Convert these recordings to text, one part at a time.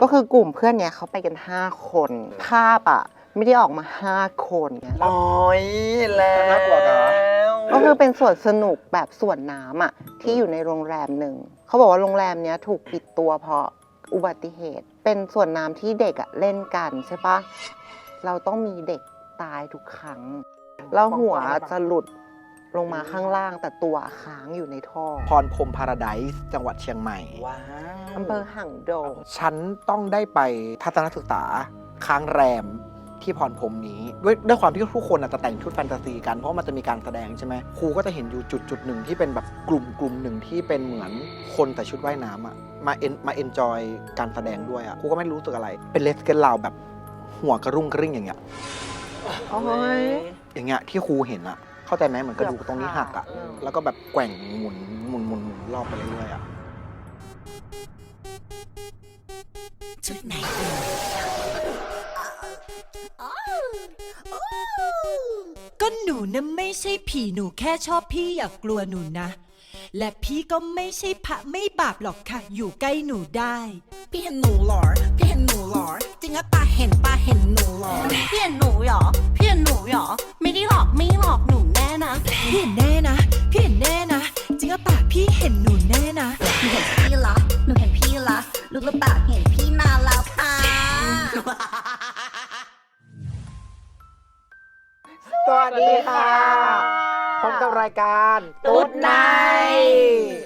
ก็คือกลุ่มเพื่อนเนี่ยเขาไปกัน 5 คน ภาพอะ ไม่ได้ออกมา 5 คนไงโอ้ยแล้วน่ากลัวเหรอ ก็คือเป็นสวนสนุกแบบสวนน้ำอะที่อยู่ในโรงแรมหนึ่ง เขาบอกว่าโรงแรมเนี้ยถูกปิดตัวเพราะอุบัติเหตุ เป็นสวนน้ำที่เด็กอะเล่นกันใช่ปะเราต้องมีเด็กตายทุกครั้ง แล้วหัวจะหลุด ลงมาข้างล่างแต่ตัวค้างอยู่ในท่อพรพรหมพาราไดซ์จังหวัดเชียงใหม่ ว้าวอำเภอห่างโดงฉันต้องได้ไปทัศนศึกษาค้างแรมที่พรพรหมนี้ด้วยด้วยความที่ทุกคนอาจจะแต่งชุดแฟนตาซีกันเพราะว่ามันจะมีการแสดงใช่ไหมครูก็จะเห็นอยู่จุดจุดหนึ่งที่เป็นแบบกลุ่มกลุ่มหนึ่งที่เป็นเหมือนคนแต่ชุดว่ายน้ำอะมาเอ็นมาเอนจอยการแสดงด้วยอะครูก็ไม่รู้สึกอะไร เป็นเลสเกนลาวแบบหัวกระรุ่งกระริ่งอย่างเงี้ย โอ้ย อย่างเงี้ยที่ครูเห็นอะ เข้าใจไหมเหมือนกระดูกตรงนี้หักอะเกือบขาดแล้วก็แบบแกว่งหมุนหมุนหมุนหมุนรอบไปเรื่อยๆอะก็หนูนะไม่ใช่ผีหนูแค่ชอบพี่อย่ากกลัวหนูนะ และพี่ก็ไม่ใช่พระไม่บาปหรอกค่ะ อยู่ใกล้หนูได้ พี่เห็นหนูเหรอพี่เห็นหนูเหรอจริงอะปาเห็นปาเห็นหนูเหรอพี่เห็นหนูเหรอพี่เห็นหนูเหรอไม่ได้หลอกไม่หลอกหนูแน่นะพี่เห็นแน่นะพี่เห็นแน่นะจริงหรือเปล่าพี่เห็นหนูแน่นะหนูเห็นพี่ละหนูเห็นพี่ละลูกละปากเห็นพี่มาแล้ว สวัสดีค่ะ พบกับรายการตุ๊ดไน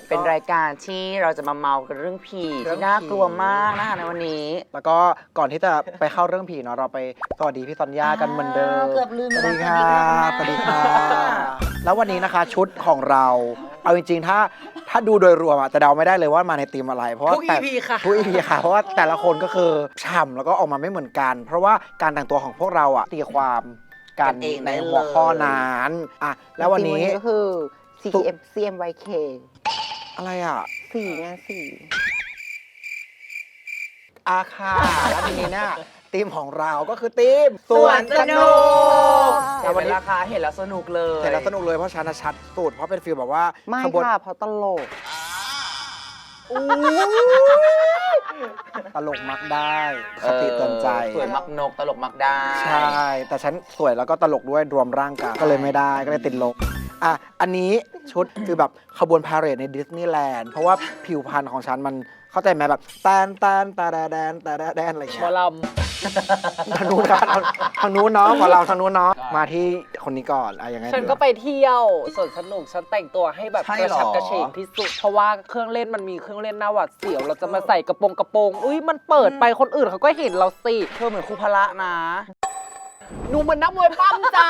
เป็นรายการที่เราจะมาเมากันเรื่องผีเรื่องที่น่ากลัวผีมากนะคะในวันนี้แล้วก็ก่อนที่จะไปเข้าเรื่องผีเนาะเราไปสวัสดีพี่ซอนยากันเหมือนเดิมเกือบลืมสวัสดีไปค่ะแล้วสวัสดีค่ะแล้ววันนี้นะคะชุดของเรา เอาจริงๆ ถ้าถ้าดูโดยรวมอะจะเดาไม่ได้เลยว่ามาในธีมอะไร เพราะว่าทุก แต่ EP ค่ะ ทุก EP ค่ะ เพราะว่าแต่ละคนก็คือฉ่ำแล้วก็ออกมาไม่เหมือนกัน เพราะว่าการแต่งตัวของพวกเราอะตีความ กันกันเองในได้หัวข้อเลยนั้นอะแล้ววันนี้จริงๆก็คือ CM CMYK อะไรอะ สี่ไงสี่ อาคาแล้วทีนี้เนี่ยทีมของเราก็คือทีมสวนสนุกแต่แต่วัวันนนี้ราคาเห็นแล้วสนุกเลยแต่ละสนุกเลยเพราะฉันน่ะชัดสุดเพราะเป็นฟีลแบบว่าไม่ขบวนค่ะเพราะตลก ตลกมักได้คติเตือนใจ สวยมักนกตลกมักได้ใช่ แต่ฉันสวยแล้วก็ตลกด้วยรวมร่างกันก็เลยไม่ได้ก็เลยติดลบอะ อันนี้ชุดคือแบบขบวนพาเหรดในดิสนีย์แลนด์เพราะว่าผิวพรรณของฉันมันเข้าใจไหมแบบแตนแตนตาแดแดนตาแดแดนอะไรอย่างหมเงี้อยล ทางนู้นครับทางทางนู้นเนาะของเราทางนู้นเนาะมาที่คนนี้ก่อนอะยังไงำฉันดีก็ไปเที่ยวสวนสนุกฉันแต่งตัวให้แบบใช่กระเหรอฉับกระเฉงที่สุดเพราะว่าเครื่องเล่นมันมีเครื่องเล่นหน้าหวัดเสียวเราจะมาใส่กระโปรงกระโปรงอุ้ยมันเปิดไปคนอื่นเขาก็เห็นเราสิเธอเหมือนครูพละนะ หนูเหมือนนักมวยปั้มจ้ะ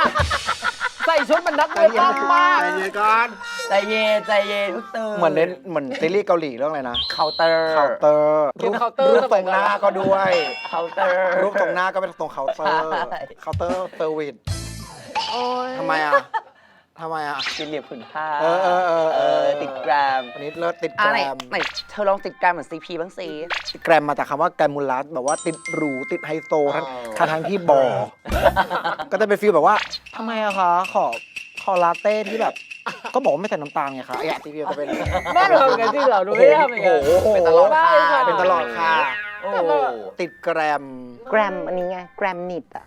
ใส่ชุดเหมันนักมวยปั้มมากใจเย็นก่อนใจเย็นใจเย็นทุกตื่นเหมือนเล่นเหมือนซีรีส์เกาหลีเรื่องอะไรนะเคาน์เตอร์เคาน์เตอร์เป็นเคาน์เตอร์รูปสตมัรยงก่อนหน้าก็ด้วยเคาน์เตอร์รูปตรงหน้าก็เป็นตรงเคาน์เตอร์ใช่เคาน์เตอร์เซอร์วิสโอ้ยทำไมอะ ทำไมอะสี่เหลี่ยมผืนผ้าเออเออเออเออ ติดแกรมวันนี้เลิศติดอะแกรไหนมไหนเธอลองติดแกรมเหมือนซีพีบ้างสิติดแกรมมาจากคำว่าแกรมูลัสแบบว่าติดหรูติดไฮโซทั้งอ๋อทั้งทั้งที่บอก็จะเป็นฟีลแบบว่าทำไมอะคะขอขอลาเต้ที่แบบ ก็บอกว่าไม่ใส่น้ำตาลไงคะไอ้อะทีพีจะเป็น แม่ทำกันจริงเหรอหนูไม่ได้ทำอย่างโอ้นั้นโห เป็นตลอดไม่ค่ะค่ะเป็นตลอดค่ะ โอ้ติดแกรม แกรมอันนี้ไงแกรมนิดอะ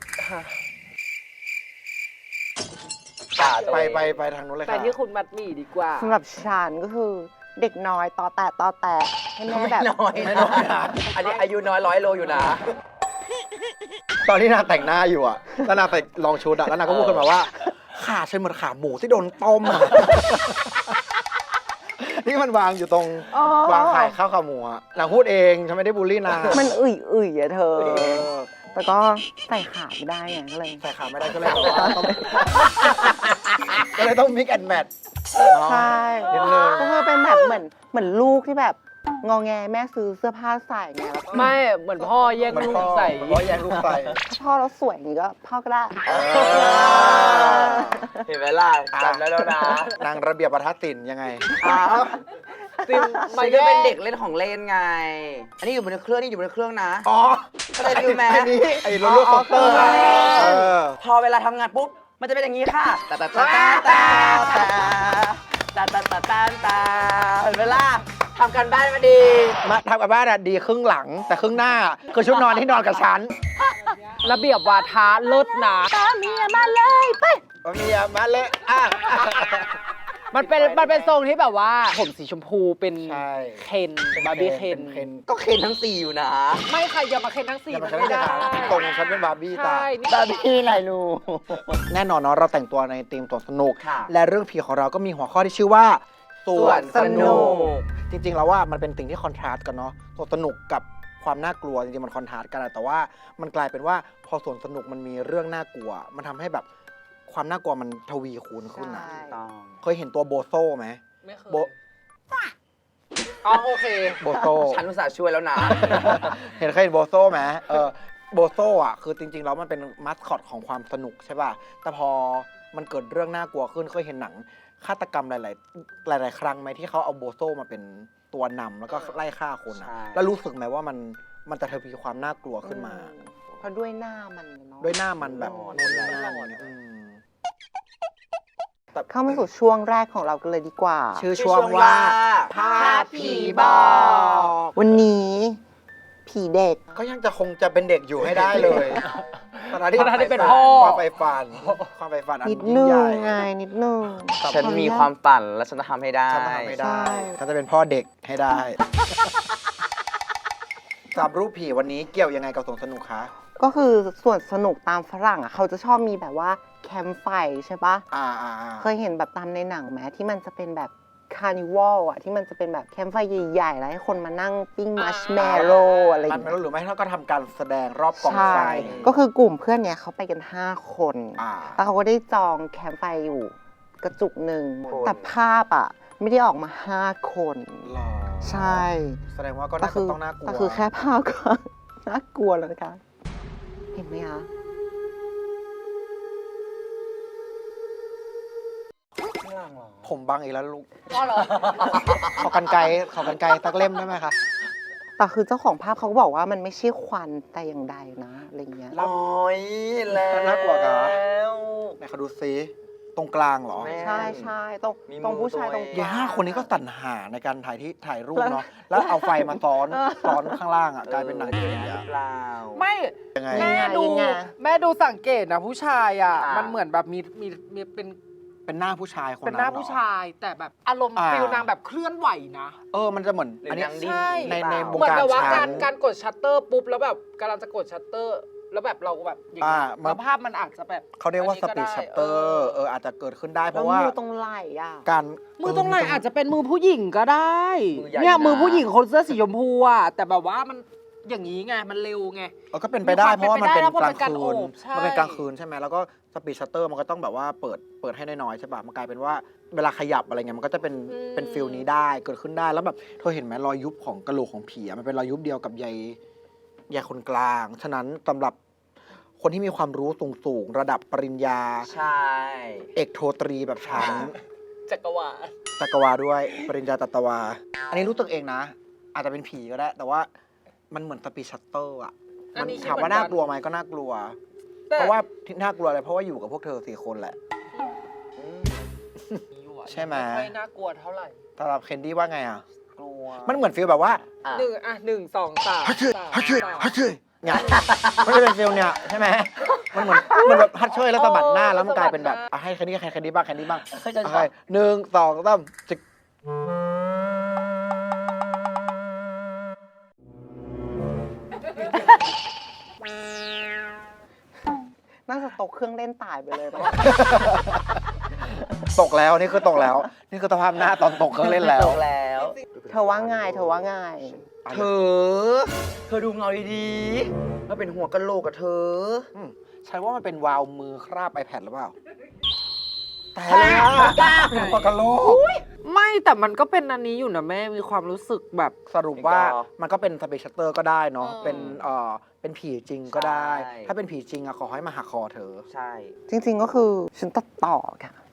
จ่าไปไปไปทางนู้นเลยแต่ค่ะที่คุณมัดหมี่ดีกว่า สำหรับฉันก็คือเด็กน้อยตอแตะตอแตะให้แม่ไม่แบบ น้อยไม่น้อยนะ อันนี้อายุน้อยร้อยโลอยู่นะ ตอนที่นางแต่งหน้าอยู่อะแล้วนางไปลองชุดอะแล้วนางก็พูดขึ้นมาว่า ขาฉันเหมือนขาหมูที่โดนต้มอะ นี่มันวางอยู่ตรงอ๋อ วางขายข้าวขาหมูอะนางพูดเองฉันไม่ได้บูลลี่นางมันอึ่ยอึ่ยๆอะเธอ เออ แต่ก็ใส่ขาไม่ได้ไงก็เลย ใส่ขาไม่ได้ก็เลยแบบว่าต้อง ก็เลยต้องมิกแอนแมท ใช่นิดนึงก็คือเป็นแบบเหมือนเหมือนลูกที่แบบงอแงแม่ซื้อเสื้อผ้าใส่ไงแล้วก็ไม่เหมือนพ่อแย่งมันลูพ่กอใส่มันพ่อแย่งลูกใส่ถ้าพ่อเราสวยอย่างนี้ก็พ่อก็ได้เออเห็นไหมล่ะจำได้แล้วนะ นางระเบียบประทัดสินยังไง อ้าว ซิมมัมานก็แย่เป็นงเด็กเล่นของเล่นไง อันนี้อยู่บนเครื่องนี่อยู่บนเครื่องนะ อ๋อเข้าใจฟิลไหมไอ้นี่ไอ้โรลเลอร์คอสเตอร์อ๋อเออพอเวลาทำงานปุ๊บ มันจะเป็นอย่างนี้ค่ะตาตาตาตาตาตาตาตาตาตาตาเห็นไหมล่ะทำกันบ้านมาดี มาทำกับบ้านอะดีครึ่งหลัง แต่ครึ่งหน้าคือชุดนอนที่นอนกับฉัน ระเบียบวาทะเลิศนะเมียมาเลยอะ มันเป็นมันเป็นทรงที่แบบว่า ผมสีชมพูเป็นใช่ เคนบาร์บี้เคนเคนก็เคนทั้งสี่อยู่นะไม่ค่ะอย่ามาเคนทั้งสี่อย่ามามันใช้ไม่ได้ตรงฉันเป็นบาร์บี้ตา ใช่นี่ บาร์บี้ไรลูแน่นอนเนาะเราแต่งตัวในธีมสวนสนุก ค่ะ และเรื่องผีของเราก็มีหัวข้อที่ชื่อว่าสวนสสนุนุกกจริงๆแล้วว่ามันเป็นสิ่งที่คอนทราสต์กันเนาะสวนสนุกกับความน่ากลัวจริงๆมันคอนทราสต์กันอะแต่ว่ามันกลายเป็นว่าพอสวนสนุกมันมีเรื่องน่ากลัว มันทำให้แบบ ความน่ากลัวมันทวีคูณขึ้นนะใช่ ต้องเคยเห็นตัวโบโซ่ไหมไม่เคยโบอ๋อโอเค โบโซ่ ฉันอุตส่าห์ช่วยแล้วนะ เห็นเคยเห็นโบโซ่ไหมเออโบโซ่อะคือจริง ๆ แล้วมันเป็นมัสคอตของความสนุกใช่ป่ะ แต่พอมันเกิดเรื่องน่ากลัวขึ้นเคยเห็นหนังฆาตกรรมหลาย ๆ หลาย ๆ ครั้งไหมที่เขาเอาโบโซ่มาเป็นตัวนำแล้วก็ไล่ฆ่าคนอะใช่ แล้วรู้สึกไหมว่ามันมันจะทวีความน่ากลัวขึ้นมาเพราะด้วยหน้ามันเนาะ ด้วยหน้ามันแบบหลอนโน่นนี่หลนั่อนนอืม เข้ามาสู่ช่วงแรกของเรากันเลยดีกว่า ชื่อช่วงว่า ภาพผีบอกวันนี้ผีเด็ก ก็ยังจะคงจะเป็นเด็กอยู่ให้ได้เลยตอนนั้นที่ตอนนั้นที่เป็นพ่อ ความไปฝันความไปฝันอันนิดยิ่นึงงใหญ่ไงนิดนึงฉันมีความฝันและฉันจะทำให้ได้ ฉันจะทำให้ได้ใช่ฉันจะเป็นพ่อเด็กให้ได้สำหรับรูปผีวันนี้เกี่ยวยังไงกับสวนสนุกคะ ก็คือส่วนสนุกตามฝรั่งอะเขาจะชอบมีแบบว่าแคมป์ไฟใช่ปะอ่าอ่าอ่าเคยเห็นแบบตามในหนังไหมที่มันจะเป็นแบบคาร์นิวัลอะที่มันจะเป็นแบบแคมป์ไฟใหญ่ๆแล้วให้คนมานั่งปิ้งมัชแมลโล่อะไรอมันย่างไม่เงี้รู้ยหรือไม่เขาก็ทำการแสดงรอบกองใช่ไฟก็คือกลุ่มเพื่อนเนี้ยเขาไปกัน 5 คน อ่า แล้วเขาก็ได้จองแคมป์ไฟอยู่กระจุกหนึ่งคน แต่ภาพอะ ไม่ได้ออกมา5คน หรอใช่แสดงว่าก็แต่น่าคืจะต้องน่ากลัวแต่คือแค่ภาพก็ น่ากลัวแล้วนะคะ เห็นไหมคะผมบังอีกแล้วลูก ก็เหรอ ขอกันไกลขอกันไกลสักเล่มได้ไหมคะ แต่คือเจ้าของภาพเขาก็บอกว่ามันไม่ใช่ควันแต่อย่างใดนะอะไรเงี้ย โอ้ยแล้วน่ากลัวกะ ไหนเขาดูซิ ตรงกลางเหรอแม่ ใช่ใช่ตรงมีตรงผู้ชายมือตตัรวงเองเดี๋ยวห้าคนนี้ก็สรรหาในการถ่ายที่ถ่ายรูปแล้วเนาะแล้วเอาไฟมาซ้อนเออซ้อนข้างล่างอะกลายเป็นหนังจีนหอะรือเปล่า ไม่ยังไง แม่ดู ยังไง แม่ดูสังเกตนะผู้ชายอะอ่ามัมันเหมือนแบบมีมีมีเป็นเป็นหน้าผู้ชายคนเป็นนั้นหน้าเรอ ผู้ชาย แต่แบบอารมณ์อ่า ฟิลนางแบบเคลื่อนไหวนะ เออมันจะเหมือนหรืออันนี้ นางดิ้นใช่ในในหวรืองเหมือนการแบบว่าช้าการงการกดชัตเตอร์ปุ๊บแล้วแบบกำลังจะกดชัตเตอร์ แล้วแบบเราแบบอย่างอ่านี้มา แล้วภาพมันอาจจะแบบเขาเรียกว่าอัสนนี้ปีดได้ชัตเตอร์เอออาจจะเกิดขึ้นได้เพแล้วราะว่ามือตรงไหล่อะ การมือตรงไหนอาจจะเป็นมือผู้หญิงก็ได้ มือใหญ่เนี่ยนะมือผู้หญิงคนเสื้อสีชมพูอะแต่แบบว่ามันอย่างนี้ไงมันเร็วไง เออก็เป็นไปได้มีเพความราะว่ามันเป็นเป็นไปได้กลางเพราะมันเป็นการคืนโอบใช่มันเป็นกลางคืนใช่ไหมแล้วก็สปีดชัตเตอร์มันก็ต้องแบบว่าเปิดเปิดให้น้อยๆใช่ป่ะมันกลายเป็นว่าเวลาขยับอะไรเงี้ยมันก็จะเป็นเป็นฟิลนี้ได้เกิดขึ้นได้แล้วแบบเธอเห็นไหมรอยยุบของกระโหลกของผีอะมันเป็นรอยยุบเดียวกับใย ใยคนกลาง ฉะนั้นสำหรับคนที่มีความรู้สูงๆ ระดับปริญญา ใช่ เอกโทตรีแบบฉัน จักรวาลจักรวาด้วย ปริญญาตัตวา อันนี้รู้ตัวเองนะ อาจจะเป็นผีก็ได้ แต่ว่ามันเหมือนสปีดชัตเตอร์อะ อัมันนนี้คิดถามเหมืว่าอนกันน่ากลัวไหมก็น่ากลัว แต่เพราะว่าที่น่ากลัวอะไรเพราะว่าอยู่กับพวกเธอสี่คนแหละใช่ไหม ไม่น่ากลัวเท่าไหร่ สำหรับเคนดี้ว่าไงอะ กลัวมันเหมือนฟีลแบบว่าอะหนึ่งอะหนึ่งสองสามฮัทเชยสามฮัทเชยสามฮัทเชยเนี่ยมันจะเป็นฟีลเนี่ยใช่ไหมมันเหมือนมันแบบฮัทเชยแล้วสะบัดหน้าแล้วมันกลายเป็นแบบอะให้แคนดี้ให้แคนดี้บ้างแคนดี้บ้างเคยจะโอชเคอบหนึ่งสองสามจิกน่าจะตกเครื่องเล่นตายไปเลยปะตกแล้วนี่คือตกแล้ว นี่คือสภาพหน้าตอนตกเครื่องเล่นแล้ว ตกแล้ว เธอว่าไงเธอว่าไงเธอ เธอดูเงาดีๆแล้วเป็นหัวกะโหลกกับเธออืมใช่ว่ามันเป็นวาล์วมือคราบ iPad หรือเปล่า แต่แล้วเป็นปากกาโลก ไม่แต่มันก็เป็นอันนี้อยู่นะแม่มีความรู้สึกแบบ สรุปว่าอีกเหรอมันก็เป็นสเปเชัตเตอร์ก็ได้เนาะ เออ เป็นเอ่อเป็นผีจริงก็ได้ ใช่ ถ้าเป็นผีจริงอะขอให้มาหักคอเธอ ใช่ จริงๆก็คือฉันตัดต่อค่ะอะ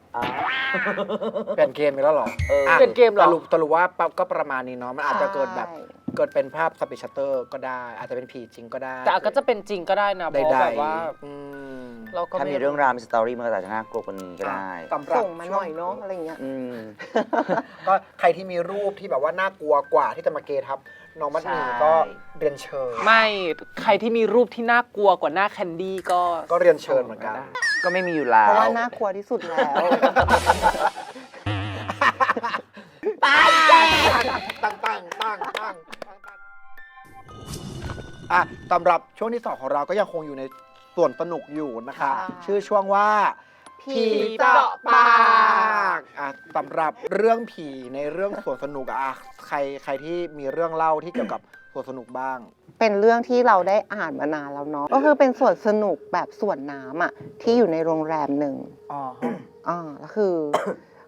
เปลี่ยนเกมไปแล้วเหรอเอออะเปลี่ยนเกมเหรอ สรุปสรุปว่าปั๊บก็ประมาณนี้เนาะ มันอาจจะเกิดแบบใช่ เกิดเป็นภาพสเปเชัตเตอร์ก็ได้ อาจจะเป็นผีจริงก็ได้แต่ก็จะเป็นจริงก็ได้นะเพใดราะๆแบบว่า อืมเราก็ถ้ามีเรื่องราวมีสตอรี่มันก็อาจจะน่ากลัวกว่านี้ก็ได้ สำหรับส่งมาหน่อยเนาะอะไรเงี้ย อืม ก็ใครที่มีรูปที่แบบว่าน่ากลัวกว่าที่จะมาเกทับ น้องมัดหมีใช่ก็เรียนเชิญ ไม่ใครที่มีรูปที่น่ากลัวกว่าหน้าแคนดี้ก็ก็เรียนเชิญเหมือนกัน ก็ไม่มีอยู่แล้เพราะวว่าน่ากลัวที่สุดแล้วตั้งตั้งตั้งตั้งอะสำหรับช่วงที่สองของเราก็ยังคงอยู่ในส่วนสนุกอยู่นะคะ ค่ะ ชื่อช่วงว่า ผีเจาะปาก อะสำหรับเรื่องผีในเรื่องสวนสนุกอะอะใครใครที่มีเรื่องเล่าที่เกี่ยวกับสวนสนุกบ้าง เป็นเรื่องที่เราได้อ่านมานานแล้วเนาะก็คือเป็นสวนสนุกแบบสวนน้ำอะที่อยู่ในโรงแรมหนึ่งอ๋ออ่าแล้วคือ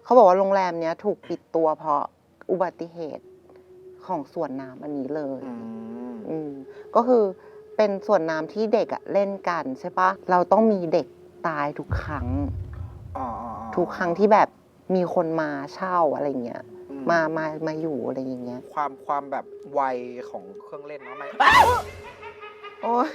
เขาบอกว่าโรงแรมเนี้ยถูกปิดตัวเพราะอุบัติเหตุของสวนน้ำอันนี้เลยอืมอืมก็คือเป็นสวนน้ำที่เด็กอะเล่นกันใช่ปะเราต้องมีเด็กตายทุกครั้งอ๋ออ๋ออ๋อทุกครั้งที่แบบ มีคนมาเช่าอะไรเงี้ยอืมามามาอยู่อะไรอย่างเงี้ยความความแบบวัยของเครื่องเล่นเนาะไม่โอ้ย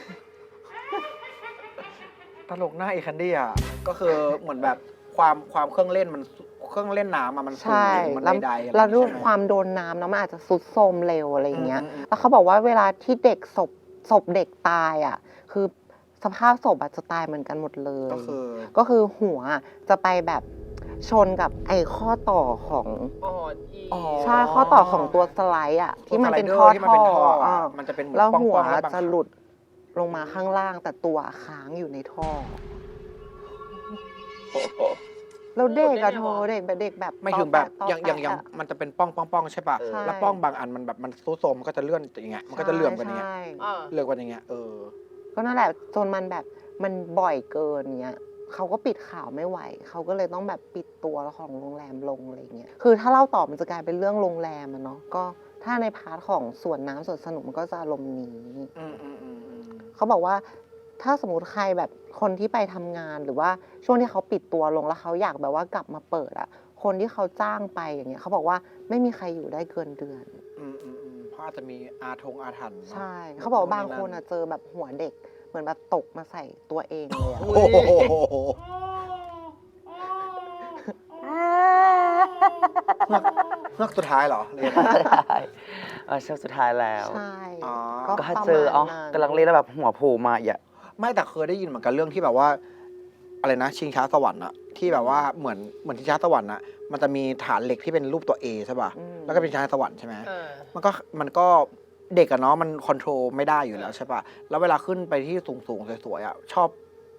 ตลกหน้าอีคันดี้อะก็คือเหมือนแบบความความเครื่องเล่นมันเครื่องเล่นน้ำอะมันสูงใช่มันแล้วใดๆอะไรแล้วด้วยใช่ไห ความโดนน้ำเนาะมันอาจจะสุดโทรมเร็วอะไรอย่างเงี้ย อืมอืมแล้วเขาบอกว่าเวลาที่เด็กศพศพเด็กตายอะ คือสภาพศพอาจจะตายเหมือนกันหมดเลย ก็คือ ก็คือหัวจะไปแบบ ชนกับไอ้ข้อต่อของอ๋ออีอ๋อใช่ข้อต่อของตัวสไลด์อะที่มันเป็นตัวท่อสไลเดร์ที่มันเป็นท่ออะอะมันจะเป็นเหมือนแล้วป้องๆหัวแล้วบางจะหลุดลงมาข้างล่างแต่ตัวค้างอยู่ในท่อ แล้วเด็กอะโทเด็กแบบเด็กแบบไม่ถึงแบบตออย่างอย่างอย่างแตะมันจะเป็นป้องป้องป้องใช่ป่ะเออใช่ แล้วป้องบางอันมันแบบมันซุดโทรมมันก็จะเลื่อนอย่างเงี้ย มันก็จะเลื่อมกันอย่างเงี้ย ใช่อ่าเลื่อมกันอย่างเงี้ย เออ ก็นั่นแหละจนมันแบบมันบ่อยเกินเงี้ย เขาก็ปิดข่าวไม่ไหว เขาก็เลยต้องแบบปิดตัวของโรงแรมลงอะไรเงี้ย คือถ้าเล่าต่อมันจะกลายเป็นเรื่องโรงแรมอะเนาะ ก็ถ้าในพาร์ทของสวนน้ำสวนสนุกมันก็จะอารมณ์นี้อืมอืมอืมอืมเขาบอกว่าถ้าสมมติใครแบบคนที่ไปทำงานหรือว่าช่วงที่เขาปิดตัวลงแล้วเขาอยากแบบว่ากลับมาเปิดอะคนที่เขาจ้างไปอย่างเงี้ยเขาบอกว่าไม่มีใครอยู่ได้เกินเดือนอืมอืมอืมเพราะอาจจะมีอาทงอาถรรพ์เนอะใช่ เขาบอกว่าบางคนอะเจอแบบหัวเด็ก เหมือนแบบตกมาใส่ตัวเองเลยอะโอ้โหเงือกเงือกสุดท้ายเหรอเรียน ได้เออช่วงสุดท้ายแล้ว ใช่อ๋อ ก็ก็ถ้าประเจอมาณอ๋อนั้นกำลังเล่นแล้วแบบหัวโผล่มาอย่าไม่แต่เคยได้ยินเหมือนกันเรื่องที่แบบว่า อะไรนะ ชิงช้าสวรรค์อะที่แบบว่าเหมือนเหมือนชิงช้าสวรรค์อะมันจะมีฐานเหล็กที่เป็นรูปตัว A ใช่ป่ะอืมแล้วก็เป็นชิงช้าสวรรค์ใช่ไหม เออมันก็มันก็ เด็กอะเนาะมันคอนโทรลไม่ได้อยู่แล้วใช่ป่ะแล้วเวลาขึ้นไปที่สูงสูงๆสวยๆอะชอบ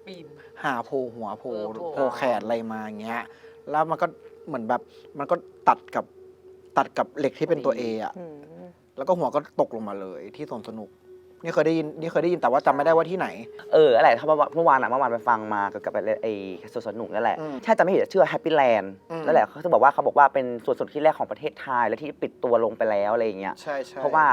ปีน หาโผล่หัวโผล่เออโผล่โผล่แขนอะไรมาอย่างเงี้ย แล้วมันก็เหมือนแบบมันก็ตัดกับตัดกับเหล็กที่เป็นตัว A อะอืมแล้วก็หัวก็ตกลงมาเลยที่สวนสนุก นี่เคยได้ยินนี่เคยได้ยินแต่ว่าจำไม่ได้ว่าที่ไหน เอออะไรถ้าเมื่อวานเมื่อวานอะเมื่อวานไปฟังมาเกี่ยวกับไอ้ไอ้สวนสนุกนั่นแหละอืมถ้าจะไม่ผิดอะชื่อแฮปปี้แลนด์อืม นั่นแหละเขาจะบอกว่าเขาบอกว่าเป็นสวนสนุกที่แรกของประเทศไทยและที่ปิดตัวลงไปแล้วอะไรอย่างเงี้ย ใช่ใช่เพราะว่า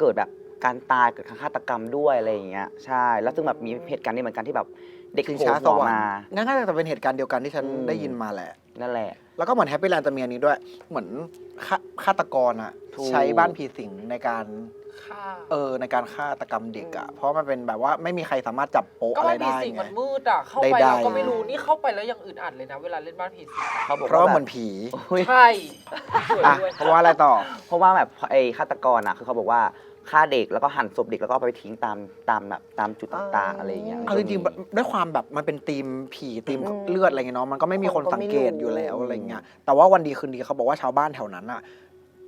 เกิดแบบการตายเกิดการฆาตกรรมด้วยอะไรอย่างเงี้ยใช่ แล้วซึ่งแบบมีเหตุการณ์นี้เหมือนกันที่แบบเด็กชิงโผล่ช้าสหัววรรมา ค์งั้นน่าจะเป็นเหตุการณ์เดียวกันที่ฉันอืม ได้ยินมาแหละ นั่นแหละ แล้วก็เหมือนแฮปปี้แลนด์จะมีอันนี้ด้วย เหมือนฆาฆาตกรอะถูก ใช้บ้านผีสิงในการ ค่ะเออในการฆาตกรรมเด็กอะเพราะมันเป็นแบบว่าไม่มีใครสามารถจับโป๊ะก็อะไรบ้านผีได้สิงไง มันมืดอะ เข้าไปใดๆเราก็ไม่รู้ นี่เข้าไปแล้วยังอึดอัดเลยนะ เวลาเล่นบ้านผีสิงเขาบอกเพราะว่าว่าเหแบมืบอนผีอุ๊ยใช่สวยอะด้วยเพราะว่าอะไรต่อ เพราะว่าแบบไอ้ฆาตกรอะคือเขาบอกว่าฆ่าเด็กแล้วก็หั่นศพเด็กแล้วก็เอาไปทิ้งตามตามแบบตามจุดต่างๆอะไรอย่างเงี้ยเอาจริงๆด้วยความแบบมันเป็นธีมผีธีมอืมเลือดอะไรเงี้ยเนาะมันก็ไม่มีคนคนก็สังเกตไม่รู้อยู่แล้วอะไรเงี้ยแต่ว่าวันดีคืนดีเขาบอกว่าชาวบ้านแถวนั้นอะ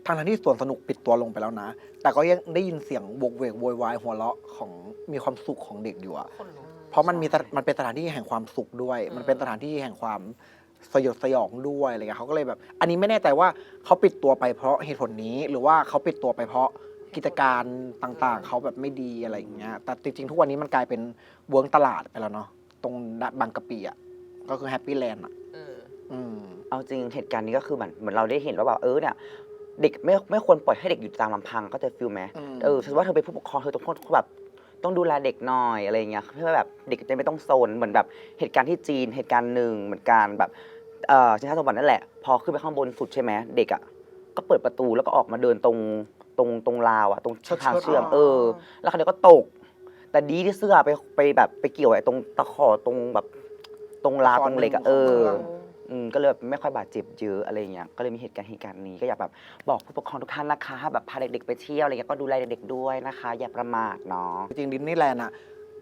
ทางทที่สวนสนุกปิดตัวลงไปแล้วนะ แต่ก็ยังได้ยินเสียงโวกเวกโวยวายหัวเราะของมีความสุขของเด็กอยู่อะคนลุกเพราะมันมีสถมันเป็นสถานที่แห่งความสุขด้วยอืมมันเป็นสถานที่แห่งความสยดสยองด้วยอะไรเงี้ยเขาก็เลยแบบ อันนี้ไม่แน่ใจว่าเขาปิดตัวไปเพราะเหตุผลนี้ หรือว่าเขาปิดตัวไปเพราะกิจการต่างๆ เขาแบบไม่ดีอะไรอย่างเงี้ย แต่จริงๆทุกวันนี้มันกลายเป็นเวิร์งตลาดไปแล้วเนาะ ตรงบางกะปิอะก็คือแฮปปี้แลนด์อะเออ อืม เอาจริงเหตุการณ์นี้ก็คือเหมือนเหมือนเราได้เห็นว่าแบบเออเนี่ย เด็กไม่ไม่ควรปล่อยให้เด็กอยู่ตามลำพังก็จะฟิลไหมอืม เออถือว่าเธอเป็นผู้ปกครองเธอต้องแบบต้องดูแลเด็กหน่อยอะไรอย่างเงี้ยเพื่อแบบเด็กจะไม่ต้องโซนเหมือนแบบเหตุการณ์ที่จีนเหตุการณ์หนึ่งเหมือนกันแบบเออชิงช้าสวรรค์นั่นแหละ พอขึ้นไปข้างบนสุดใช่ไหมเด็กอะก็เปิดประตูแล้วก็ออกมาเดินตรงตรงตรงราวอะตรงเชิดๆทางเชื่อมอ๋อ เออ แล้วคราวนี้ก็ตก แต่ดีที่เสื้อไปไปแบบไปเกี่ยวไอ้ตรงตะขอตรงแบบตรงราวตรงเหล็กอะเอออื มก็เลยแบบไม่ค่อยบาดเจ็บเยอะอะไรเงี้ยก็เลยมีเหตุการณ์เหตุการณ์นี้ก็อยากแบบบอกผู้ปกครองทุกท่านนะคะแบบพาเด็กๆไปเที่ยวอะไรเงี้ยก็ดูแลเด็กๆด้วยนะคะ อย่าประมาทเนาะ จริงดิสนีย์แลนด์อะ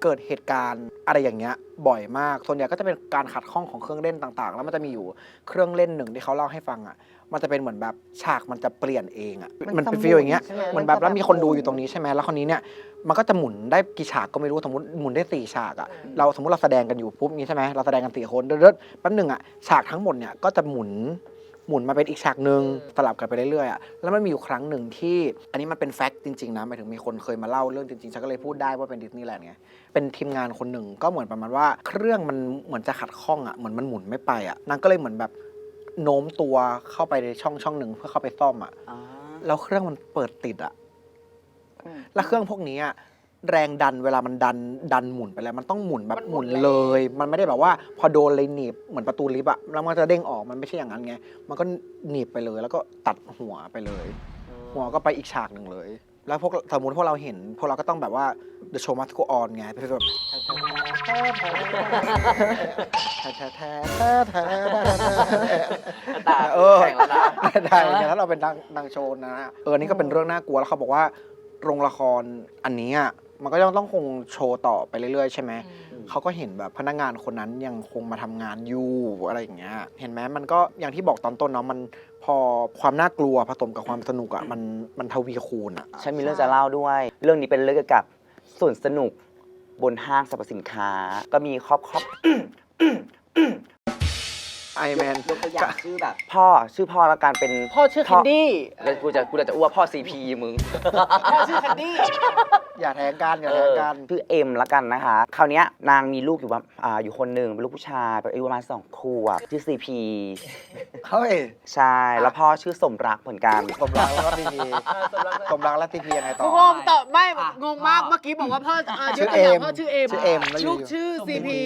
เกิดเหตุการณ์อะไรอย่างเงี้ยบ่อยมาก ส่วนใหญ่ก็จะเป็นการขัดข้องของเครื่องเล่นต่างๆ แล้วมันจะมีอยู่เครื่องเล่นหนึ่งที่เขาเล่าให้ฟังอะ มันจะเป็นเหมือนแบบฉากมันจะเปลี่ยนเองอะมันมันเป็นจะฟีลอย่างเงี้ยหมุนใช่ไหมเหมือนแบบมันจะแล้วมีคนดูแบบอยู่ตรงนี้ใช่ไหมแล้วคราวนี้เนี่ยมันก็จะหมุนได้กี่ฉากก็ไม่รู้สมมติหมุนได้สี่ฉากอะเราสมมติเราแสดงกันอยู่ปุ๊บนี้ใช่ไหมเราแสดงกันสี่คนเดินๆแป๊บหนึ่งอะฉากทั้งหมดเนี่ยก็จะหมุนหมุนมาเป็นอีกฉากหนึ่งสลับกันไปเรื่อยๆอะแล้วมันมีอยู่ครั้งหนึ่งที่ อันนี้มันเป็นแฟกต์จริงๆนะหมายถึงมีคนเคยมาเล่าเรื่องจริงๆฉันก็เลยพูดได้ว่าเป็นดิสนีย์แลนด์ไงเป็นทีมงานคนหนึ่งก็เหมือนประมาณว่า เครื่องมันเหมือนจะขัดข้องอะเหมือนมันหมุนไม่ไปอะนางก็เลยเหมือนแบบ โน้มตัวเข้าไปในช่องช่องหนึ่งเพื่อเข้าไปซ่อมอะแล้วเครื่องมันเปิดติดอะอืม แล้วเครื่องพวกนี้อะแรงดันเวลามันดันดันหมุนไปแล้ว มันต้องหมุนแบบมันหหมุมุนนแรงเลย มันไม่ได้แบบว่า พอโดนเลยหนีบเหมือนประตูลิฟต์อะแล้วมันจะเด้งออกมันไม่ใช่อย่างนั้นไงมันก็หนีบไปเลย แล้วก็ตัดหัวไปเลย หัวก็ไปอีกฉากหนึ่งเลย แล้วพวกสมมติพวกเราเห็น พวกเราก็ต้องแบบว่า the show must go on ไงเป็นแบบเออแข่งแล้วนะได้ไงถ้าเราเป็นนางนางโชว์นะเออนี่ก็เป็นเรื่องน่ากลัวแล้วเขาบอกว่าโรงละครอันนี้อะมันก็ยังต้องคงโชว์ต่อไปเรื่อยๆ ใช่ไหม เขาก็เห็นแบบพนักงานคนนั้นยังคงมาทำงานอยู่อะไรอย่างเงี้ย เห็นไหมมันก็อย่างที่บอกตอนต้นเนาะมัน พอความน่ากลัวผสมกับความสนุกอะมันมันทวีคูณอะฉันมีเรื่องจะเล่าด้วย เรื่องนี้เป็นเรื่องเกี่ยวกับสวนสนุกบนห้างสรรพสินค้า ก็มีครอบครอบ ไอแมนยกตัวอย่างชื่อแบบ พ่อชื่อพ่อแล้วกันเป็นพ่อชื่อแคนดี้แล้วกูจะกูจะอ้วกพ่อซีพีมึง พ่อชื่อแคนดี้ อย่าแทงกันอย่าแทงกันชื่อเอ็มละกันนะคะ คราวเนี้ยนางมีลูกอยู่ประอ่าอยู่คนหนึ่งเป็นลูกผู้ชายอายุประมาณสองขวบชื่อซีพีเฮ้ยใช่แล้วพ่อชื่อสมรักเหมือนกันสมรักแล้วก็ทีพีสมรักแล้วทีพียังไงต่องงต่อไม่งงมากเมื่อกี้บอกว่าพ่อเอ่อชื่อตัวย่างเอ็มพ่อชื่อเอ็มชื่อเอ็มแล้วอยู่ลูกชื่อซีพี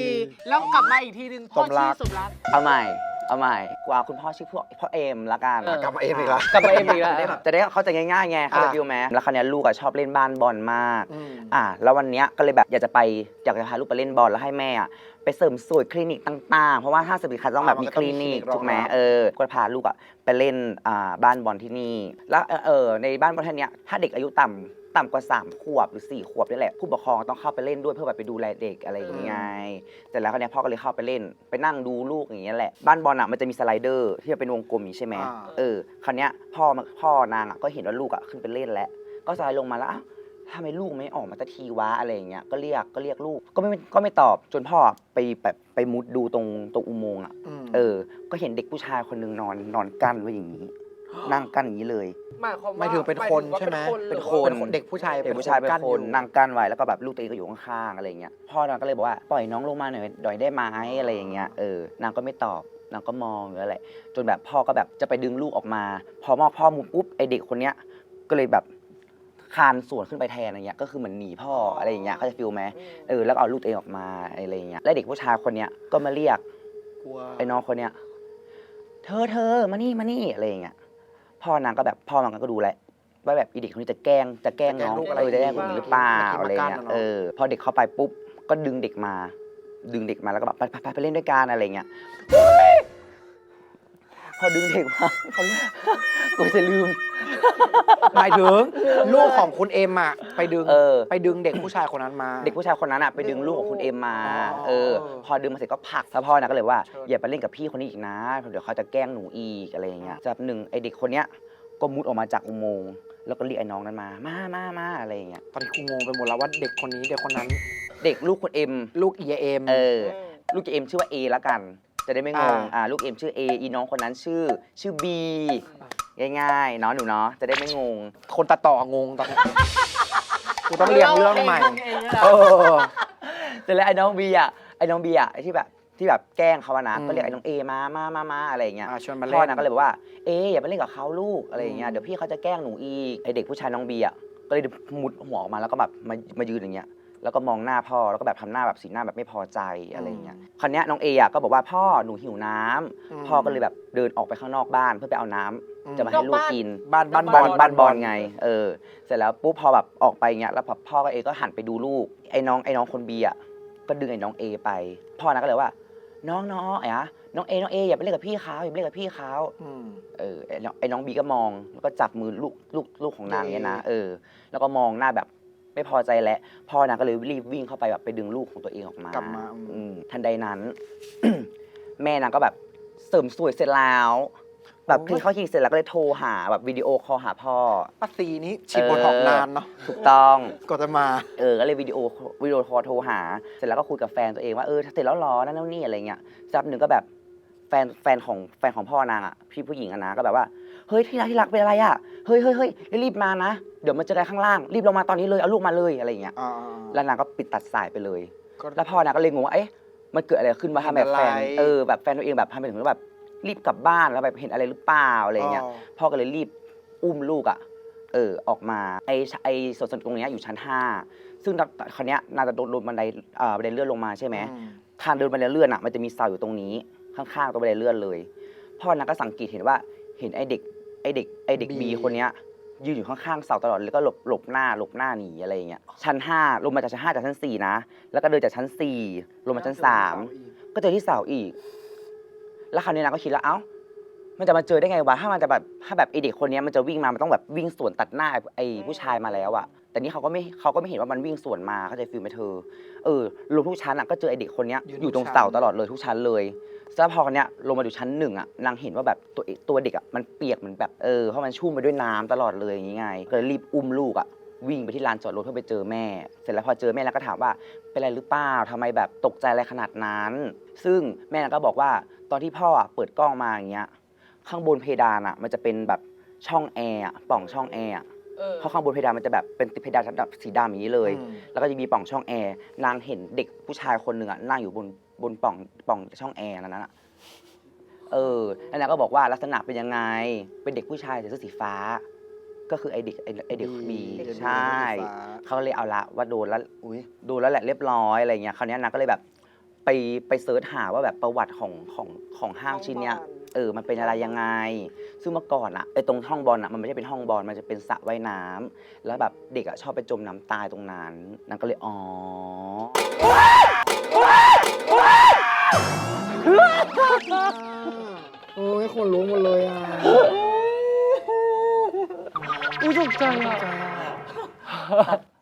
แล้วกลับมาอีกทีนึงพ่อสมรัชื่กอสมรักเอาใหม่ เอาใหม่กูเอาคุณพ่อชื่อพ่อพ่อเอ็มละกันเออกลับมาเองอีกแล้วกลับมาเอ็มอีกแล้วจะได้แบบจะได้เข้าใจง่ายๆไงเข้าใจอะฟิลไหมแล้วคราวเนี้ยลูกอะชอบเล่นบ้านบอลมากอืมอะแล้ววันเนี้ยก็เลยแบบอยากจะไปอยากจะพาลูกไปเล่นบอลแล้วให้แม่อะไปเสริมสวยคลินิกต่างๆ เพราะว่าห้างสรรพสินค้าต้องแบบอะมันมีก็คต้องลิมีนิกคลินิกรองรับถูกไหมเออก็พาลูกอะไปเล่นอ่าบ้านบอลที่นี่ แล้วเออเออในบ้านบอลท่านเนี้ยถ้าเด็กอายุต่ำ ต่ำกว่า 3 ขวบหรือ 4 ขวบนี่แหละ ผู้ปกครองต้องเข้าไปเล่นด้วยเพื่อแบบไปดูแลเด็กอะไรอย่างเงี้ยแต่แล้วคราวเนี้ยพ่อก็เลยเข้าไปเล่น ไปนั่งดูลูกอย่างเงี้ยแหละ บ้านบอลอะมันจะมีสไลเดอร์ที่มันเป็นวงกลมอย่างนี้ใช่ไหมอ่า เออคราวเนี้ยพ่อมันพ่อนางอะก็เห็นว่าลูกอะขึ้นไปเล่นแล้ว ก็สไลด์ลงมาแล้วอ้าวทำไมลูกไม่ออกมาสักทีวะอะไรอย่างเงี้ย ก็เรียกก็เรียกลูก ก็ไม่ก็ไม่ตอบจนพ่อไปแบบไปมุดดูตรงตรงอุโมงค์อะอืมเออ ก็เห็นเด็กผู้ชายคนหนึงนอนนอนกั้นไว้อย่างนี้ นั่งกั้นอย่างนี้เลย หมายความว่าไม่ถึงเป็นคนใช่ไหมเป็นคนเป็นคน เด็กผู้ชายเด็กผู้ชายเป็นกั้คนอยู่นั่งกั้นไว้แล้วก็แบบลูกตัวเองก็อยู่ข้างๆอะไรอย่างเงี้ยพ่อนางก็เลยบอกว่าปล่อยน้องลงมาหน่อยหน่อยได้ไหมอะไรอย่างเงี้ยเออนางก็ไม่ตอบนางก็มองอยู่นั่นแหละจนแบบพ่อก็แบบจะไปดึงลูกออกมา พอมอพ่อมุดปุ๊บไอเด็กคนเนี้ยก็เลยแบบคานสวนขึ้นไปแทนอะไรเงี้ยก็คือเหมือนหนีพ่ออะไรอย่างเงี้ยเขาใจะฟิลไหมเออแล้วก็เอาลูกตัวเองออกมาอะไรอย่างเงี้ยแล้วเด็กผู้ชายคนเนี้ยก็มาเรียกกลัวไอ้น้องคนเนี้ยเธอเธอมานี่มานี่อะไรอย่างเงี้ย พ่อนางก็แบบพ่อมันก็ดูแหละว่าแบบอีเด็กคนนี้จะแกล้งจะแกล้งน้องจะแกล้งลูกอะไร เออจะแกล้งคนนี้หรือเปล่าไม่คิดอะไรมากั้นเงี้ยอะเนาะเออพอเด็กเข้าไปปุ๊บก็ดึงเด็กมา ดึงเด็กมาแล้วก็แบบไปไปไปไปเล่นด้วยกันอะไรเงี้ย พอดึงเด็กมากูจะลืม หมายถึงลูกของคุณเอ็มอะไปดึงเออ ไปดึงเด็กผู้ชายคนนั้นมา เด็กผู้ชายคนนั้นอะไปดึงลูกของคุณเอ็มมา อ๋อเออ พอดึงมาเสร็จก็ผลักซะพ่อนะก็เลยว่า เชิญ อย่าไปเล่นกับพี่คนนี้อีกนะ เดี๋ยวเขาจะแกล้งหนูอีกอะไรอย่างเงี้ยจากหนึ่งไอเด็กคนเนี้ยก็มุดออกมาจากอุโมงค์แล้วก็เรียกไอ้น้องนั้นมา มามามาอะไรอย่างเงี้ย ตอนนี้กูงงไปหมดแล้วว่าเด็กคนนี้เด็กคนนั้น เด็กลูกคุณเอ็ม ลูกเอเอ็ม เออ ลูกเอ็มชื่อว่าเอละกัน จะได้ไม่งง อ่า อ่าลูกเอ็มชื่อเออีน้องคนนั้นชื่อ ชื่อบีง่ายๆเนาะหนูเนาะจะได้ไม่งง คนตัดต่องงตอนนี้กูต้องเรียงเรื่องใหม่ เออ แต่แล้วไอ้น้องบีอะไอ้น้องบีอะไอ้ที่แบบที่แบบแกล้งเขาอะนะอืมก็เรียกไอ้น้องเอมามามามาอะไรอย่างเงี้ยอ่าชวนมาเล่นพ่อนางก็เลยบอกว่าเออย่าไปเล่นกับเขาลูกอะไรอย่างเงี้ยอืม เดี๋ยวพี่เขาจะแกล้งหนูอีกไอเด็กผู้ชายน้องบีอะก็เลยมุดหัวออกมาแล้วก็แบบมามายืนอย่างเงี้ย แล้วก็มองหน้าพ่อแล้วก็แบบทำหน้าแบบสีหน้าแบบไม่พอใจอะไรอย่างเงี้ยคราวเนี้ยน้องเออะก็บอกว่าพ่อหนูหิวน้ำมพ่อก็เลยแบบเดินออกไปข้างนอกบ้านเพื่อไปเอาน้ำอืม จะมาให้ลูกกินบ้านบ้านบ้านบอลบ้านบอลไง เออ เสร็จแล้วปุ๊บพอแบบออกไปเงี้ย แล้วพอพ่อก็เอก็หันไปดูลูก ไอ้น้องไอ้น้องคนบีอะ ก็ดึงไอ้น้องเอไป พ่อนะก็เลยว่า น้องน้องไอ้อะน้องเอ น้องเออย่าไปเล่นกับพี่เขาอย่าไปเล่นกับพี่เขาอืม เออไอ้น้องไอ้น้องบีก็มอง แล้วก็จับมือลูกลูกลูกของนางเนี้ยนะ เออ แล้วก็มองหน้าแบบ ไม่พอใจแล้วพ่อนางก็เลยรีบวิ่งเข้าไปแบบไปดึงลูกของตัวเองออกมากลับมาอืม อืมทันใดนั้น แม่นางก็แบบเสริมสวยเสร็จแล้ว แบบที่เขาคลิงเสร็จแล้วก็เลยโทรหาแบบวิดีโอคอลหาพ่อ ป้าซีนี้ฉีดโบท็อกซ์นานเนาะถูกต้อง ก็จะมา เออ ก็เลยวิดีโอวิดีโอคอลโทรหา เสร็จแล้วก็คุยกับแฟนตัวเองว่าเออเสร็จแล้วเหรอนั่นนู่นนี่อะไรเงี้ยสักพักหนึ่งก็แบบแฟนแฟนของแฟนของพ่อนางอะพี่ผู้หญิงอะนะก็แบบว่า เฮ้ยที่รักที่รักเป็นอะไรอะเฮ้ยเฮ้ยเฮ้ยรีบมานะ เดี๋ยวมาเจอกันข้างล่าง รีบลงมาตอนนี้เลยเอาลูกมาเลยอะไรเงี้ยอ่าแล้วนางก็ปิดตัดสายไปเลย ก็ แล้วพ่อนางก็เลยงงว่าเอ๊ะมันเกิดอะไรขึ้นวะทำไมแบบแฟนอะไร เออแบบแฟนตัวเองแบบทำไมถึงแบบรีบกลับบ้านแล้วแบบเห็นอะไรหรือเปล่าอะไรเงี้ย พ่อก็เลยรีบอุ้มลูกอะ เออ ออกมา ไอไอสวนสนุกตรงเนี้ยอยู่ชั้นห้าซึ่งตอนคราวเนี้ยนางจะโดนโดนบันไดเอ่อบันไดเลื่อนลงมาใช่ไหม อืม ทางเดินบันไดเลื่อนอะ มันจะมีเสาอยู่ตรงนี้ ข้างๆตรงบันไดเลื่อนเลย พ่อนางก็สังเกตเห็นว่า เห็นไอเด็กไอเด็กไอเด็ก B บีคนเนี้ยยืนอยู่ข้างๆเสาตลอดแล้วก็หลบหลบหน้าหลบหน้าหนีอะไรอย่างเงี้ยชั้นห้าลงมาจากชั้นห้าจากชั้นสี่นะแล้วก็เดินจากชั้นสี่ลงมาชั้นสามก็เจอที่เสาอีก แล้วคราวนี้นางก็คิดแล้วเอ้า มันจะมาเจอได้ไงวะถ้ามันจะแบบถ้าแบบไอเด็กคนเนี้ยมันจะวิ่งมามันต้องแบบวิ่งสวนตัดหน้าไอผู้ชายมาแล้วอะแต่นี่เขาก็ไม่เขาก็ไม่เห็นว่ามันวิ่งสวนมาเข้าใจฟิลไหมเธอ เออลงทุกชั้นอะก็เจอไอเด็กคนเนี้ยยืนอยู่ตรงทุกชั้นเสาตลอดเลยทุกชั้นเลย แล้วพอคนเนี้ยลงมาดูชั้นหนึ่งอะนางเห็นว่าแบบตัวเอกตัวเด็กอะมันเปียกเหมือนแบบเออเพราะมันชุ่มไปด้วยน้ำตลอดเลยอย่างงี้ไงก็เลยรีบอุ้มลูกอะวิ่งไปที่ลานจอดรถเพื่อไปเจอแม่ เสร็จแล้วพอเจอแม่แล้วก็ถามว่าเป็นอะไรหรือเปล่าทำไมแบบตกใจอะไรขนาดนั้น ซึ่งแม่นางก็บอกว่าตอนที่พ่ออะเปิดกล้องมาอย่างเงี้ยข้างบนเพดานอะมันจะเป็นแบบช่องแอร์อะปล่องช่องแอร์อะ เออเพราะข้างบนเพดานมันจะแบบเป็นเพดานแบบสีดำอย่างนี้เลย อืม แล้วก็จะมีปล่องช่องแอร์ นางเห็นเด็กผู้ชายคนหนึ่งอะนั่งอยู่บน บนปล่องปล่องช่องแอร์นั้นอะเออแล้วนางก็บอกว่าลักษณะเป็นยังไง เป็นเด็กผู้ชายใส่เสื้อสีฟ้า ก็คือไอเด็กไอไอเด็กบีเด็กบีใช่ เด็กฟ้าเขาเลยเอาละว่าโดนแล้วอุ้ยดูแล้วแหละเรียบร้อยอะไรเงี้ยคราวเนี้ยนางก็เลยแบบไปไปเซิร์ชหาว่าแบบประวัติของของของห้างชิ้นเนี้ยเออ มันเป็นอะไรยังไง ซึ่งเมื่อก่อนอะไอตรงห้องบอลอะมันไม่ใช่เป็นห้องบอล มันจะเป็นสระว่ายน้ำ แล้วแบบเด็กอะชอบไปจมน้ำตายตรงนั้นนางก็เลย อ๋อ โอ้ยคนรู้หมดเลยอะอุ้ยตกใจอะ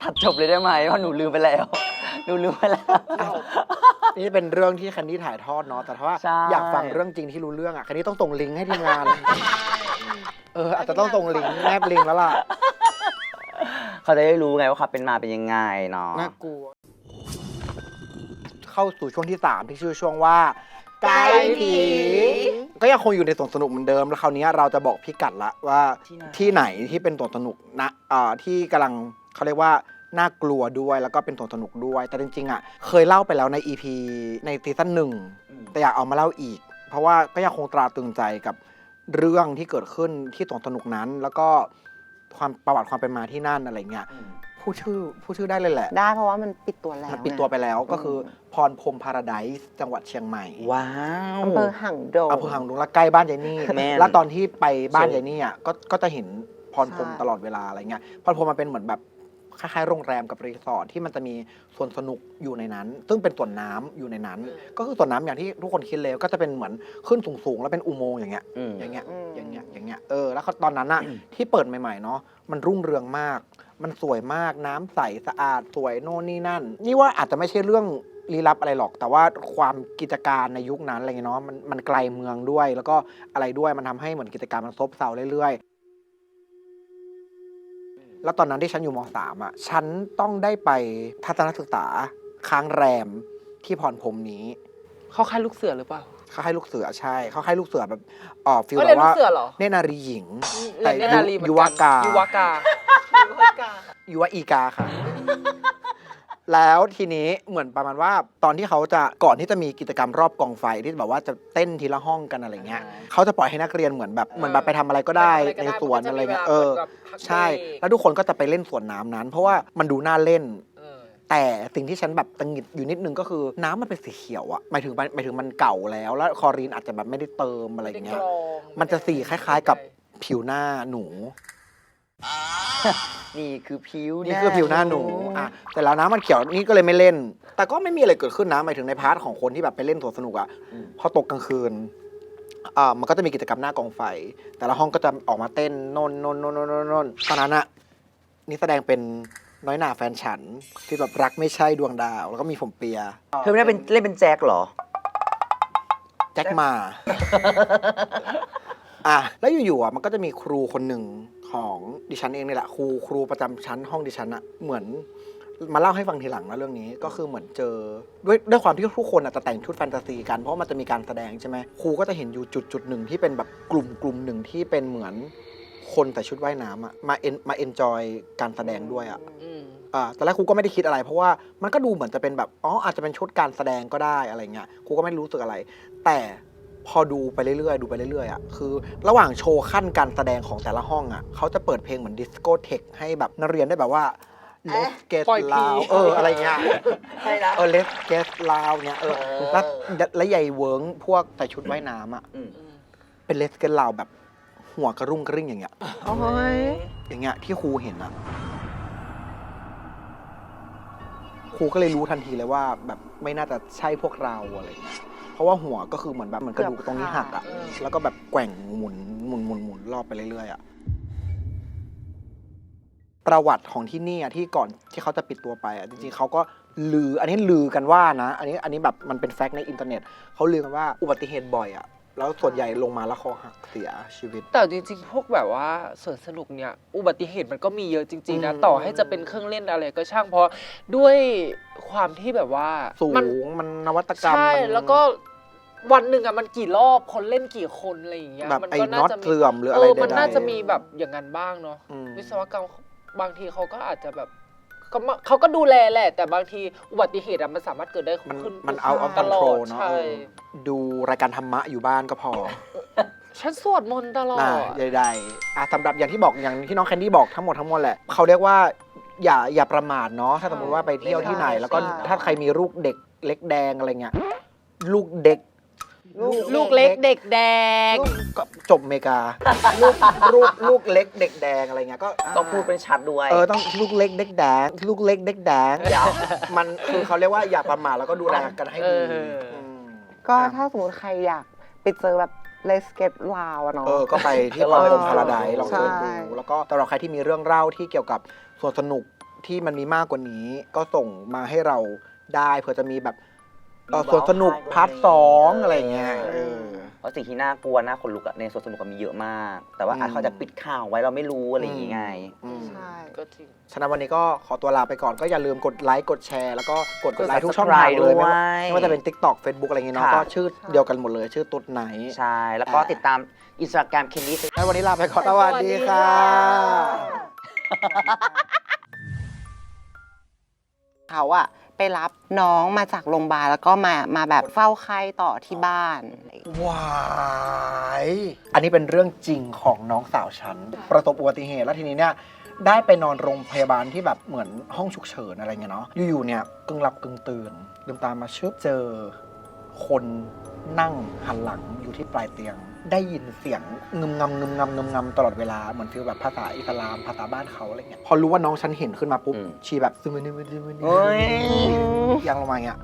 ตัดจบเลยได้ไหมเพราะหนูลืมไปแล้ว หนูลืมไปแล้ว นี่เป็นเรื่องที่แคนดี้ถ่ายทอดเนาะ แต่ถ้าว่าใช่ อยากฟังเรื่องจริงที่รู้เรื่องอะแคนดี้ต้องส่งลิงก์ให้ทีมงาน เออ อาจจะต้องส่งลิงก์แนบลิงก์แล้วล่ะ เขาจะได้รู้ไงว่าความเป็นมาเป็นยังไงเนาะ น่ากลัว เข้าสู่ช่วงที่ 3 ที่ชื่อช่วงว่าไกด์ผี ก็ยังคงอยู่ในสวนสนุกเหมือนเดิม แล้วคราวนี้เราจะบอกพี่กัดละว่าที่ไหนที่ไหนที่เป็นสวนสนุกนะอ่าที่กำลังเขาเรียกว่าน่ากลัวด้วยแล้วก็เป็นสวนสนุกด้วย แต่จริงๆอะเคยเล่าไปแล้วใน EP ในซีซั่นหนึ่งแต่อยากเอามาเล่าอีก เพราะว่าก็ยังคงตราตรึงใจกับเรื่องที่เกิดขึ้นที่สวนสนุกนั้น แล้วก็ความประวัติความเป็นมาที่นั่นอะไรเงี้ย พูดชื่อพูดชื่อได้เลยแหละ ได้เพราะว่ามันปิดตัวแล้วมันปิดตัวไปไงแล้วก็คือพรพรหมพาราไดซ์จังหวัดเชียงใหม่ว้าวอำเภอหังโดงอำเภอหางดงและใกล้บ้านยายนี่แม่นแล้วตอนที่ไปบ้านใช่ยายนี่อะก็ก็จะเห็นพรพรหมใช่ตลอดเวลาอะไรเงี้ยพรพรหมมันเป็นเหมือนแบบ คล้ายๆโรงแรมกับรีสอร์ทที่มันจะมีสวนสนุกอยู่ในนั้น ซึ่งเป็นสวนน้ำอยู่ในนั้น ก็คือสวนน้ำอย่างที่ทุกคนคิดเลยก็จะเป็นเหมือนขึ้นสูงๆ แล้วเป็นอุโมงค์อย่างเงี้ย อืม อย่างเงี้ย อืม อย่างเงี้ย อย่างเงี้ย เออ แล้วก็ตอนนั้นอะที่เปิดใหม่ๆ เนาะ มันรุ่งเรืองมาก มันสวยมาก น้ำใสสะอาด สวยโน่นนี่นั่น นี่ว่าอาจจะไม่ใช่เรื่องลี้ลับอะไรหรอก แต่ว่าความกิจการในยุคนั้นอะไรเงี้ยเนาะ มันมันไกลเมืองด้วย แล้วก็อะไรด้วย มันทำให้เหมือนกิจการมันซบเซาเรื่อยๆ แล้วตอนนั้นที่ฉันอยู่มสามอะฉันต้องได้ไปทัศนศึกษาค้างแรมที่พรพรหมนี้เขาค่ายลูกเสือหรือเปล่า เขาให้ลูกเสือใช่ เขาให้ลูกเสือแบบอ๋อฟิลเขาแบเรียนบลูว่ากเสือเหรอ เนตรนารีหญิงเรียนเนตรนารีเหมือนยุกัวากา ยุวากา ยุวอีกาค่ะ แล้วทีนี้เหมือนประมาณว่าตอนที่เขาจะก่อนที่จะมีกิจกรรมรอบกองไฟที่แบบว่าจะเต้นทีละห้องกันอะไรเงี้ยอ่าเขาจะปล่อยให้นักเรียนเหมือนแบบเหมือนแบบไปทำอะไรก็ได้ในสวนอะไรเงี้ยเออ ใช่ แล้วทุกคนก็จะไปเล่นสวนน้ำนั้น เพราะว่ามันดูน่าเล่นแต่สิ่งที่ฉันแบบตังหงิดอยู่นิดนึงก็คือน้ำมันเป็นสีเขียวอะหมายถึงหมายถึงมันเก่าแล้ว แล้วคลอรีนอาจจะแบบไม่ได้เติมอะไรเงี้ย มันจะสีคล้ายๆกับผิวหน้าหนู นี่คือผิวนี่คือผิวหน้าหนูอะแต่แล้วน้ำมันเขียวนี่ก็เลยไม่เล่น แต่ก็ไม่มีอะไรเกิดขึ้นนะหมายถึงในพาร์ทของคนที่แบบไปเล่นสวนสนุกอะพอตกกลางคืนอ่ามันก็จะมีกิจกรรมหน้ากองไฟ แต่ละห้องก็จะออกมาเต้นโนนโนนโนนโนนโนนโนนตอนนั้นอะนี่แสดงเป็นน้อยหนาแฟนฉันที่แบบรักไม่ใช่ดวงดาว แล้วก็มีผมเปียเธอไม่ได้เป็นเล่นเป็นแจ็คเหรอ แจ็คมา อะแล้วอยู่ๆอะมันก็จะมีครูคนหนึ่ง ของดิฉันเองนี่แหละครูครูประจำชั้นห้องดิฉันอะเหมือนมาเล่าให้ฟังทีหลังนะเรื่องนี้ก็คือเหมือนเจอด้วยด้วยความที่ทุกคนอาจจะแต่งชุดแฟนตาซีกันเพราะมันจะมีการแสดงใช่ไหมครูก็จะเห็นอยู่จุดจุดหนึ่งที่เป็นแบบกลุ่มกลุ่มหนึ่งที่เป็นเหมือนคนแต่ชุดว่ายน้ำอะมาเอ็นมาเอนจอยการแสดงด้วยอะอืมอ่าตอนแรกครูก็ไม่ได้คิดอะไร เพราะว่ามันก็ดูเหมือนจะเป็นแบบอ๋ออาจจะเป็นชุดการแสดงก็ได้อะไรเงี้ยครูก็ไม่รู้สึกอะไร แต่ พอดูไปเรื่อยๆ ดูไปเรื่อยๆอะคือ ระหว่างโชว์ขั้นการแสดงของแต่ละห้องอะเขาจะเปิดเพลงเหมือนดิสโกเทคให้แบบนักเรียนได้แบบว่า let's get ปล่อยผี loud เอออะไรเงี้ยใช่นะเออ let's get loud เนี่ยเออแล้วแล้วใหญ่เวิร์งพวกแต่ชุดว่ายน้ำอะอืมเป็น let's get loud แบบหัวกระรุ่งกระริ่งอย่างเงี้ยโอ้ยอย่างเงี้ยที่ครูเห็นอะครูก็เลยรู้ทันทีเลยว่าแบบไม่น่าจะใช่พวกเราอะไรเงี้ย เพราะว่าหัวก็คือเหมือนแบบเหมือนกระดูกตรงนี้หักอะแล้วก็แบบแกว่งหมุนหมุนหมุนหมุนรอบไปเรื่อยๆอะประวัติของที่นี่อะที่ก่อนที่เขาจะปิดตัวไปอะจริงๆเขาก็ลืออันนี้ลือกันว่านะ อันนี้อันนี้แบบมันเป็นแฟกต์ในอินเทอร์เน็ตเขาลือกันว่าอุบัติเหตุบ่อยอะ แล้วส่วนใหญ่ลงมาแล้วคอหักเสียชีวิต แต่จริงๆ พวกแบบว่าสวนสนุกเนี่ย อุบัติเหตุมันก็มีเยอะจริง ๆ นะ อืม ต่อให้จะเป็นเครื่องเล่นอะไรก็ช่างเพราะด้วยความที่แบบว่าสูมันงมันนวัตกรรมใช่ มันแล้วก็วันหนึ่งอะมันกี่รอบคนเล่นกี่คนอะไรอย่างเงี้ยแบบมัไอ้ก็น็อตจะเสื่อมหรือเออะไรอใดๆมันน่าจะมีแบบอย่างนั้นบ้างเนาะ อืม วิศวกรรมบางทีเขาก็อาจจะแบบ ก็มาเขาก็ดูแลแหละ แต่บางทีอุบัติเหตุอะมันสามารถเกิดได้มันขึ้นมันเอาเอาตคอนลโทรอลดเนาะใช่เออดูรายการธรรมะอยู่บ้านก็พอฉันสวดมนต์ตลอดอ่าใดๆอะสำหรับอย่างที่บอกอย่างที่น้องแคนดี้บอกทั้งหมดทั้งมวลแหละเขาเรียกว่าอย่าอย่าประมาทเนาะถ้าสมมติว่าไปเที่ยวที่ไหน แล้วก็ถ้าใครมีลูกเด็กเล็กแดงอะไรเงี้ยลูกเด็ก ลูกเล็กเด็กแดงก็จบอเมริกา ลูกลูกลูกเล็กเด็กแดงอะไรเงี้ยก็ต้องพูดเป็นชัดด้วย เออต้องลูกเล็กเด็กแดง ลูกเล็กเด็กแดงยาวมันคือเขาเรียกว่าอย่าประมาทแล้วก็ดูแลกันให้ดีเอออื มก็ถ้าสมมติใครอยากไปเจอแบบเลสเกตลาวอะเนาะ เออก็ไปที่ก็พาลองรมพาราไดลองใช่เสิร์ชดูแล้วก็สำหรับใครที่มีเรื่องเล่าที่เกี่ยวกับสวนสนุกที่มันมีมากกว่านี้ ก็ส่งมาให้เราได้เผื่อจะมีแบบ เอ่อมีสวนสนุกว้าวพาร์ทสองอะไรเงี้ยเออ เพราะสิ่งที่น่ากลัวน่าขนลุกอะในสวนสนุกก็มีเยอะมาก แต่ว่าอืมอาจเขาจะปิดข่าวไว้เราไม่รู้อะไรอย่างงี้ไง อืม ใช่ ก็จริง ฉะนั้นวันนี้ก็ขอตัวลาไปก่อนก็อย่าลืมกดไลค์กดแชร์ แล้วก็กดกดไลค์ทุกช่องทาง subscribe เลยไม่ว่าด้วยไม่ว่าจะเป็น TikTok Facebook อะไรเงี้ยเนาะค่ะ ก็ชื่อเดียวกันหมดเลยชื่อตุ๊ดไหนใช่ แล้วก็ติดตามอินสตาแกรมเคนดี้แล้ววันนี้ลาไปก่อนสวัสดีค่ะ เขาอะไป รับน้องมาจากโรงพยาบาลแล้วก็มามาแบบเฝ้าไข้ต่อที่บ้าน วายอันนี้เป็นเรื่องจริงของน้องสาวฉัน ประสบอุบัติเหตุแล้วทีนี้เนี่ยได้ไปนอนโรงพยาบาลที่แบบเหมือนห้องฉุกเฉินอะไรเงี้ยเนาะอยู่ๆเนี่ยกึ่งหลับกึ่งตื่นลืมตามาชึบเจอคนนั่งหันหลังอยู่ที่ปลายเตียง ได้ยินเสียงงึมงำงึมงำงึมงำตลอดเวลาเหมือนฟีลแบบภาษาอิสลามภาษาบ้านเขาอะไรเงี้ยพอรู้ว่าน้องฉันเห็นขึ้นมาปุ๊บชีแบบซึมนิมนิมนิมเฮ้ย ยังลงมาอย่างเงี้ย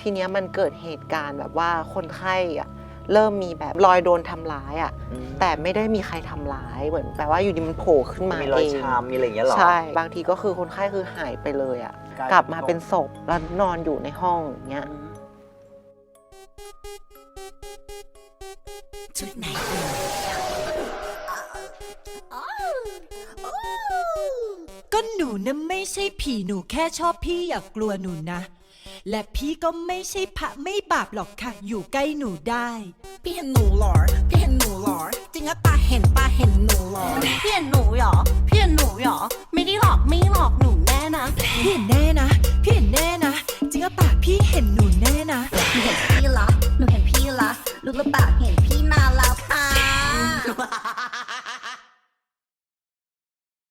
ทีเนี้ยมันเกิดเหตุการณ์แบบว่าคนไข้อะเริ่มมีแบบรอยโดนทำร้ายอะแต่ไม่ได้มีใครทำร้ายเหมือนแปลว่าอยู่ดีมันโผล่ขึ้นมามีรอยเองชามมีอะไรอย่างเงี้ยเหรอ ใช่ บางทีก็คือคนไข้คือหายไปเลยอะกลายเป็น กลับมาเป็นศพแล้วนอนอยู่ในห้องอย่างเงี้ย ชุดไหนก็หนูนะไม่ใช่ผีหนูแค่ชอบพี่อยากกลัวหนูนะ และพี่ก็ไม่ใช่พระไม่บาปหรอกค่ะ อยู่ใกล้หนูได้ พี่เห็นหนูหรอ พี่เห็นหนูหรอ จริงอะปาเห็นปาเห็นหนูหรอ พี่เห็นหนูหรอ พี่เห็นหนูหรอ ไม่ได้หลอกไม่หลอกหนูแน่นะ พี่เห็นแน่นะ พี่เห็นแน่นะ จริงอะปาพี่เห็นหนูแน่นะ หนูเห็นพี่ละหนูเห็นพี่ละลูกละปล่าเห็นพี่มาแล้วค่ะ